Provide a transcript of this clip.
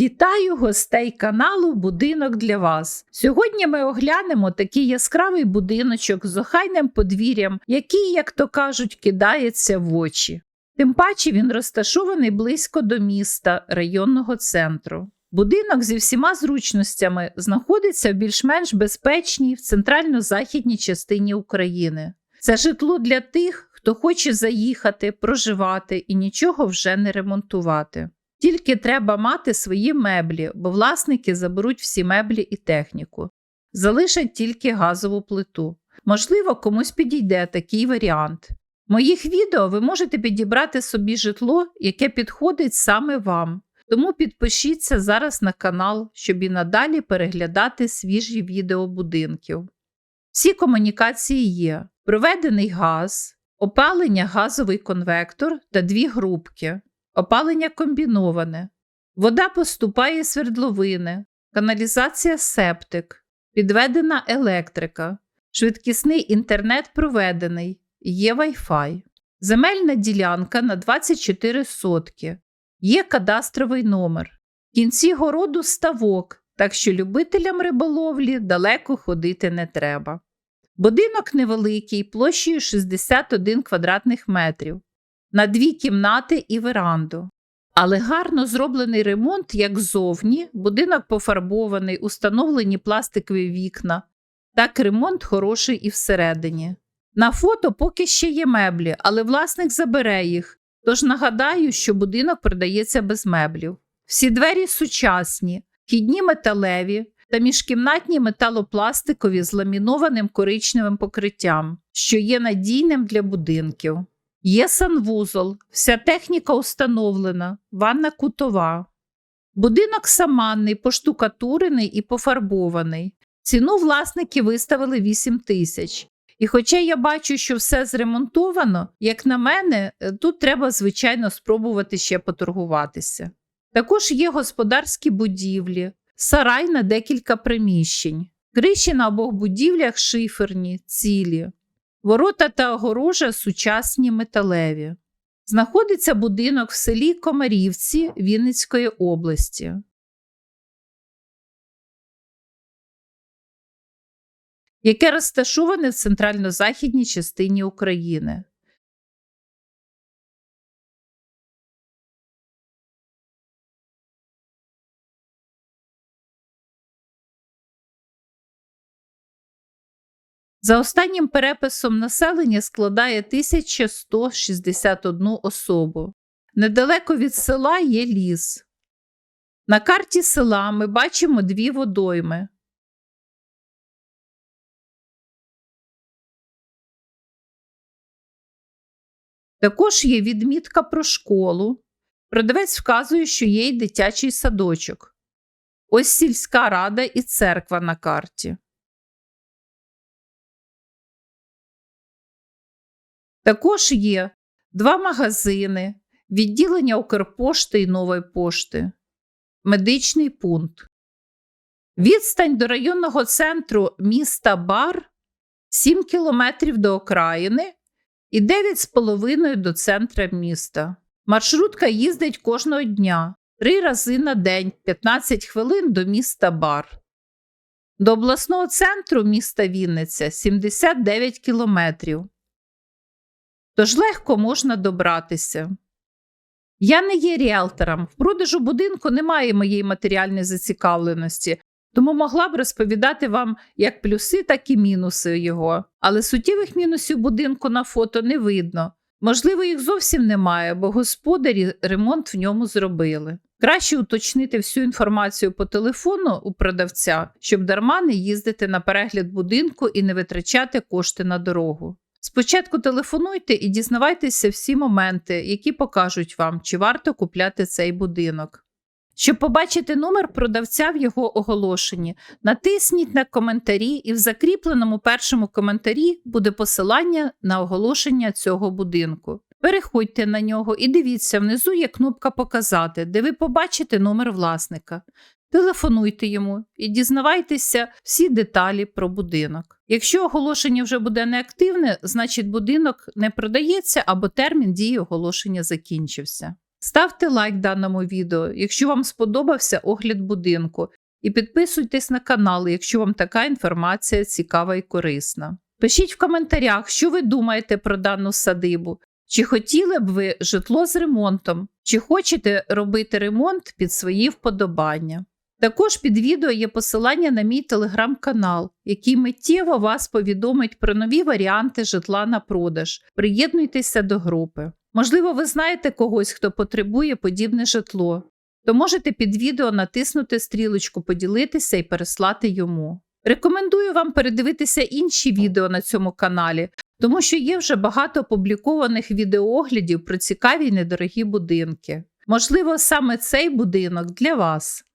Вітаю гостей каналу Будинок для вас. Сьогодні ми оглянемо такий яскравий будиночок з охайним подвір'ям, який, як то кажуть, кидається в очі. Тим паче він розташований близько до міста, районного центру. Будинок зі всіма зручностями знаходиться в більш-менш безпечній в центрально-західній частині України. Це житло для тих, хто хоче заїхати, проживати і нічого вже не ремонтувати. Тільки треба мати свої меблі, бо власники заберуть всі меблі і техніку. Залишать тільки газову плиту. Можливо, комусь підійде такий варіант. В моїх відео ви можете підібрати собі житло, яке підходить саме вам. Тому підпишіться зараз на канал, щоб і надалі переглядати свіжі відео будинків. Всі комунікації є: проведений газ, опалення газовий конвектор та дві грубки. Опалення комбіноване, вода поступає з свердловини, каналізація септик, підведена електрика, швидкісний інтернет проведений, є Wi-Fi. Земельна ділянка на 24 сотки, є кадастровий номер. В кінці городу ставок, так що любителям риболовлі далеко ходити не треба. Будинок невеликий, площею 61 квадратних метрів на дві кімнати і веранду. Але гарно зроблений ремонт як ззовні, будинок пофарбований, установлені пластикові вікна. Так ремонт хороший і всередині. На фото поки ще є меблі, але власник забере їх, тож нагадаю, що будинок продається без меблів. Всі двері сучасні, вхідні металеві та міжкімнатні металопластикові з ламінованим коричневим покриттям, що є надійним для будинків. Є санвузол, вся техніка установлена, ванна кутова. Будинок саманний, поштукатурений і пофарбований. Ціну власники виставили 8 тисяч. І хоча я бачу, що все зремонтовано, як на мене, тут треба, звичайно, спробувати ще поторгуватися. Також є господарські будівлі, сарай на декілька приміщень, криші на обох будівлях шиферні, цілі. Ворота та огорожа сучасні металеві. Знаходиться будинок в селі Комарівці Вінницької області. Яке розташоване в центрально-західній частині України. За останнім переписом населення складає 1161 особу. Недалеко від села є ліс. На карті села ми бачимо дві водойми. Також є відмітка про школу. Продавець вказує, що є й дитячий садочок. Ось сільська рада і церква на карті. Також є два магазини, відділення Укрпошти і Нової пошти, медичний пункт. Відстань до районного центру міста Бар 7 кілометрів до окраїни і 9,5 до центра міста. Маршрутка їздить кожного дня, три рази на день, 15 хвилин до міста Бар. До обласного центру міста Вінниця 79 кілометрів тож легко можна добратися. Я не є ріелтором, в продажу будинку немає моєї матеріальної зацікавленості, тому могла б розповідати вам як плюси, так і мінуси його. Але суттєвих мінусів будинку на фото не видно. Можливо, їх зовсім немає, бо господарі ремонт в ньому зробили. Краще уточнити всю інформацію по телефону у продавця, щоб дарма не їздити на перегляд будинку і не витрачати кошти на дорогу. Спочатку телефонуйте і дізнавайтеся всі моменти, які покажуть вам, чи варто купляти цей будинок. Щоб побачити номер продавця в його оголошенні, натисніть на коментарі, і в закріпленому першому коментарі буде посилання на оголошення цього будинку. Переходьте на нього і дивіться, внизу є кнопка Показати, де ви побачите номер власника. Телефонуйте йому і дізнавайтеся всі деталі про будинок. Якщо оголошення вже буде неактивне, значить будинок не продається або термін дії оголошення закінчився. Ставте лайк даному відео, якщо вам сподобався огляд будинку, і підписуйтесь на канал, якщо вам така інформація цікава і корисна. Пишіть в коментарях, що ви думаєте про дану садибу. Чи хотіли б ви житло з ремонтом, чи хочете робити ремонт під свої вподобання. Також під відео є посилання на мій телеграм-канал, який миттєво вас повідомить про нові варіанти житла на продаж. Приєднуйтеся до групи. Можливо, ви знаєте когось, хто потребує подібне житло, то можете під відео натиснути стрілочку, поділитися і переслати йому. Рекомендую вам передивитися інші відео на цьому каналі, тому що є вже багато опублікованих відеооглядів про цікаві й недорогі будинки. Можливо, саме цей будинок для вас.